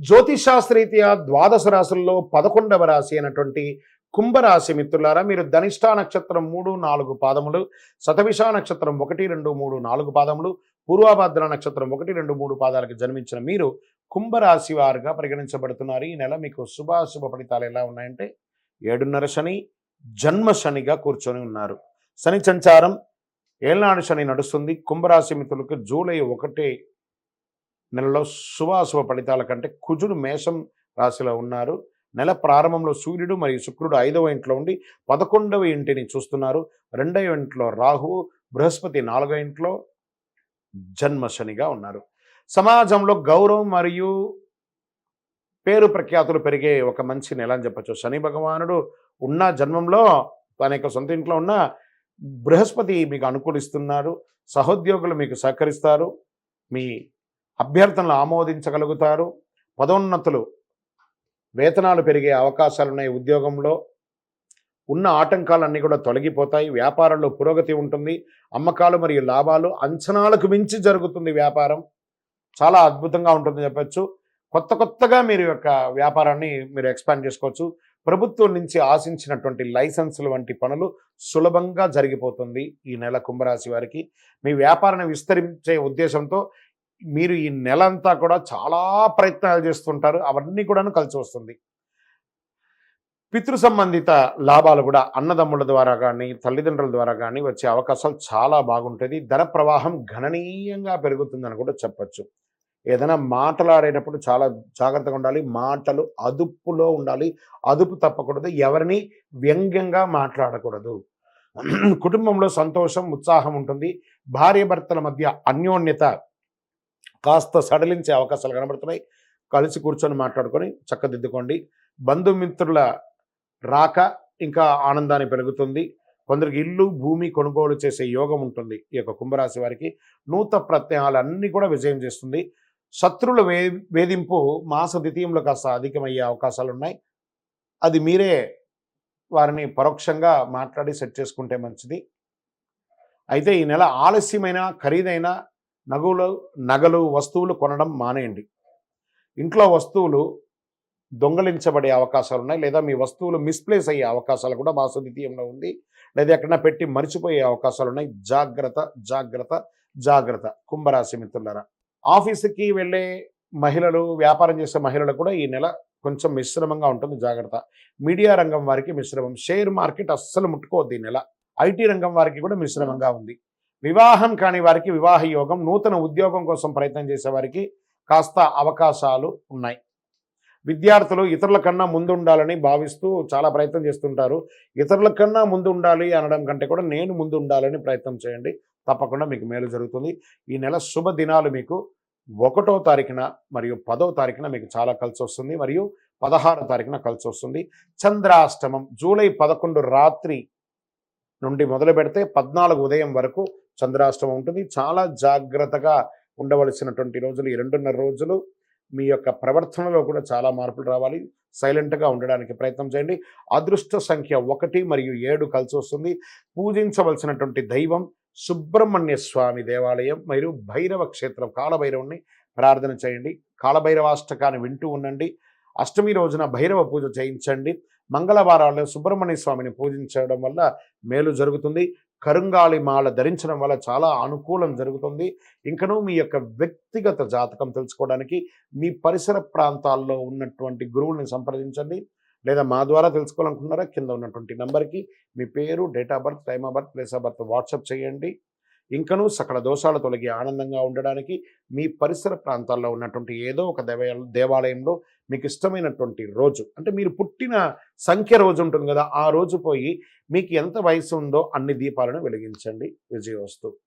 జ్యోతిషాస్త్రీత్యా ద్వాదశ రాశుల్లో పదకొండవ రాశి అయినటువంటి కుంభరాశి మిత్రులారా మీరు ధనిష్టా నక్షత్రం మూడు నాలుగు పాదములు శతవిషా నక్షత్రం ఒకటి రెండు మూడు నాలుగు పాదములు పూర్వభద్ర నక్షత్రం ఒకటి రెండు మూడు పాదాలకు జన్మించిన మీరు కుంభరాశి వారుగా పరిగణించబడుతున్నారు. ఈ నెల మీకు శుభాశుభ ఫలితాలు ఎలా ఉన్నాయంటే ఏడున్నర శని జన్మ శనిగా కూర్చొని ఉన్నారు. శని సంచారం ఏళ్నాడు శని నడుస్తుంది. కుంభరాశి మిత్రులకు జూలై ఒకటే నెలలో శుభాశుభ ఫలితాల కంటే కుజుడు మేషం రాశిలో ఉన్నారు. నెల ప్రారంభంలో సూర్యుడు మరియు శుక్రుడు ఐదవ ఇంట్లో ఉండి పదకొండవ ఇంటిని చూస్తున్నారు. రెండవ ఇంట్లో రాహువు బృహస్పతి నాలుగవ ఇంట్లో జన్మ శనిగా ఉన్నారు. సమాజంలో గౌరవం మరియు పేరు ప్రఖ్యాతులు పెరిగే ఒక మంచి నెల అని చెప్పచ్చు. శని భగవానుడు ఉన్న జన్మంలో తన యొక్క సొంత ఇంట్లో ఉన్న బృహస్పతి మీకు అనుకూలిస్తున్నారు. సహోద్యోగులు మీకు సహకరిస్తారు. మీ అభ్యర్థనలు ఆమోదించగలుగుతారు. పదోన్నతులు వేతనాలు పెరిగే అవకాశాలు ఉన్నాయి ఉద్యోగంలో. ఉన్న ఆటంకాలన్నీ కూడా తొలగిపోతాయి. వ్యాపారంలో పురోగతి ఉంటుంది. అమ్మకాలు మరియు లాభాలు అంచనాలకు మించి జరుగుతుంది వ్యాపారం. చాలా అద్భుతంగా ఉంటుంది చెప్పచ్చు. కొత్త కొత్తగా మీరు యొక్క వ్యాపారాన్ని మీరు ఎక్స్పాండ్ చేసుకోవచ్చు. ప్రభుత్వం నుంచి ఆశించినటువంటి లైసెన్సులు వంటి పనులు సులభంగా జరిగిపోతుంది ఈ నెల కుంభరాశి వారికి. మీ వ్యాపారాన్ని విస్తరించే ఉద్దేశంతో మీరు ఈ నెల అంతా కూడా చాలా ప్రయత్నాలు చేస్తుంటారు. అవన్నీ కూడాను కలిసి వస్తుంది. పితృ సంబంధిత లాభాలు కూడా అన్నదమ్ముల ద్వారా కానీ తల్లిదండ్రుల ద్వారా కానీ వచ్చే అవకాశాలు చాలా బాగుంటుంది. ధన ప్రవాహం గణనీయంగా పెరుగుతుందని కూడా చెప్పచ్చు. ఏదైనా మాట్లాడేటప్పుడు చాలా జాగ్రత్తగా ఉండాలి. మాటలు అదుపులో ఉండాలి. అదుపు తప్పకూడదు. ఎవరిని వ్యంగ్యంగా మాట్లాడకూడదు. కుటుంబంలో సంతోషం ఉత్సాహం ఉంటుంది. భార్యాభర్తల మధ్య అన్యోన్యత కాస్త సడలించే అవకాశాలు కనబడుతున్నాయి. కలిసి కూర్చొని మాట్లాడుకొని చక్కదిద్దుకోండి. బంధుమిత్రుల రాక ఇంకా ఆనందాన్ని పెరుగుతుంది. కొందరికి ఇల్లు భూమి కొనుగోలు చేసే యోగం ఉంటుంది ఈ యొక్క కుంభరాశి వారికి. నూత ప్రత్యయాలన్నీ కూడా విజయం చేస్తుంది. శత్రుల వే వేధింపు మాస ద్వితీయంలో కాస్త అధికమయ్యే అవకాశాలు ఉన్నాయి అది మీరే వారిని పరోక్షంగా మాట్లాడి సెట్ చేసుకుంటే మంచిది. అయితే ఈ నెల ఆలస్యమైన ఖరీదైన నగులు నగలు వస్తువులు కొనడం మానేయండి. ఇంట్లో వస్తువులు దొంగలించబడే అవకాశాలు ఉన్నాయి లేదా మీ వస్తువులు మిస్ప్లేస్ అయ్యే అవకాశాలు కూడా మాస ద్వితీయంలో ఉంది. లేదా ఎక్కడన్నా పెట్టి మర్చిపోయే అవకాశాలు ఉన్నాయి జాగ్రత్త జాగ్రత్త జాగ్రత్త. కుంభరాశి మిత్రులరా ఆఫీసుకి వెళ్ళే మహిళలు వ్యాపారం చేసే మహిళలు కూడా ఈ నెల కొంచెం మిశ్రమంగా ఉంటుంది. జాగ్రత్త. మీడియా రంగం వారికి మిశ్రమం. షేర్ మార్కెట్ అస్సలు ముట్టుకోవద్దు ఈ నెల. ఐటీ రంగం వారికి కూడా మిశ్రమంగా ఉంది. వివాహం కాని వారికి వివాహ యోగం నూతన ఉద్యోగం కోసం ప్రయత్నం చేసేవారికి కాస్త అవకాశాలు ఉన్నాయి. విద్యార్థులు ఇతరుల కన్నా ముందు ఉండాలని భావిస్తూ చాలా ప్రయత్నం చేస్తుంటారు. ఇతరుల కన్నా ముందు ఉండాలి అనడం కంటే కూడా నేను ముందు ఉండాలని ప్రయత్నం చేయండి. తప్పకుండా మీకు మేలు జరుగుతుంది. ఈ నెల శుభ దినాలు మీకు. ఒకటో తారీఖున మరియు పదో తారీఖున మీకు చాలా కలిసి వస్తుంది. మరియు పదహారో తారీఖున కలిసి వస్తుంది. చంద్రాష్టమం జూలై పదకొండు రాత్రి నుండి మొదలు పెడితే పద్నాలుగు ఉదయం వరకు చంద్రాష్టమం ఉంటుంది. చాలా జాగ్రత్తగా ఉండవలసినటువంటి రోజులు ఈ రెండున్నర రోజులు మీ యొక్క ప్రవర్తనలో కూడా చాలా మార్పులు రావాలి. సైలెంట్గా ఉండడానికి ప్రయత్నం చేయండి. అదృష్ట సంఖ్య ఒకటి మరియు ఏడు కలిసి వస్తుంది. పూజించవలసినటువంటి దైవం సుబ్రహ్మణ్య స్వామి దేవాలయం మరియు భైరవ క్షేత్రం కాలభైరవుని ప్రార్థన చేయండి. కాలభైరవాష్టకాన్ని వింటూ ఉండండి. అష్టమి రోజున భైరవ పూజ చేయించండి. మంగళవారాల్లో సుబ్రహ్మణ్య స్వామిని పూజించడం వల్ల మేలు జరుగుతుంది. కరుంగాళి మాల ధరించడం వల్ల చాలా అనుకూలం జరుగుతుంది. ఇంకనూ మీ యొక్క వ్యక్తిగత జాతకం తెలుసుకోవడానికి మీ పరిసర ప్రాంతాల్లో ఉన్నటువంటి గురువుల్ని సంప్రదించండి. లేదా మా ద్వారా తెలుసుకోవాలనుకున్నారా కింద ఉన్నటువంటి నెంబర్కి మీ పేరు date of birth time of birth place of birth WhatsApp చేయండి. ఇంకనూ సకల దోషాలు తొలగి ఆనందంగా ఉండడానికి మీ పరిసర ప్రాంతాల్లో ఉన్నటువంటి ఏదో ఒక దేవాలయంలో మీకు ఇష్టమైనటువంటి రోజు. అంటే మీరు పుట్టిన సంఖ్య రోజు ఉంటుంది కదా ఆ రోజు పోయి మీకు ఎంత వయసు ఉందో అన్ని దీపాలను వెలిగించండి. విజయవస్తు.